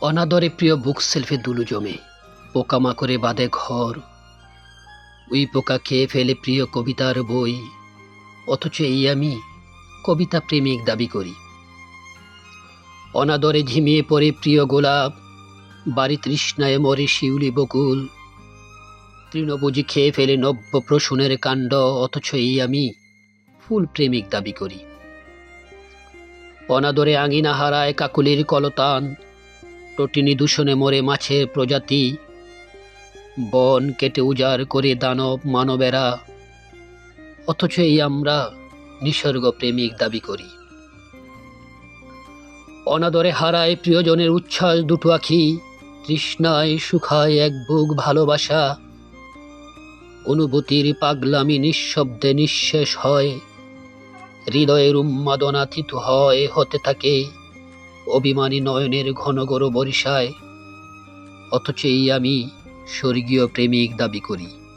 অনাদরে প্রিয় বুক সেলফে দুলু জমে। পোকামাকড়ে বাঁধে ঘর। ওই পোকা খেয়ে ফেলে প্রিয় কবিতার বই। অথচ এই আমি কবিতা প্রেমিক দাবি করি। অনাদরে ঝিমিয়ে পড়ে প্রিয় গোলাপ। বাড়ি তৃষ্ণায় মরে শিউলি বকুল। তৃণভোজি খেয়ে ফেলে নব্য প্রসূনের কাণ্ড। অথচ এই আমি ফুল প্রেমিক দাবি করি। অনাদরে আঙিনা হারায় কাকুলির কলতান। প্রোটিনি দূষণে মরে মাছের প্রজাতি। বন কেটে উজাড় করে দানব মানবেরা। অথচ এই আমরা নিসর্গ প্রেমিক দাবি করি। অনাদরে হারায় প্রিয়জনের উচ্ছ্বাস দুটো আখি, তৃষ্ণায় সুখায় এক বুক ভালোবাসা। অনুভূতির পাগলামি নিঃশব্দে নিঃশেষ হয়। হৃদয়ের উন্মাদনা থিতু হয়, হতে থাকে। অভিমানী নয়নের ঘন বরিশায় অথচ এই আমি স্বর্গীয় প্রেমিক দাবি করি।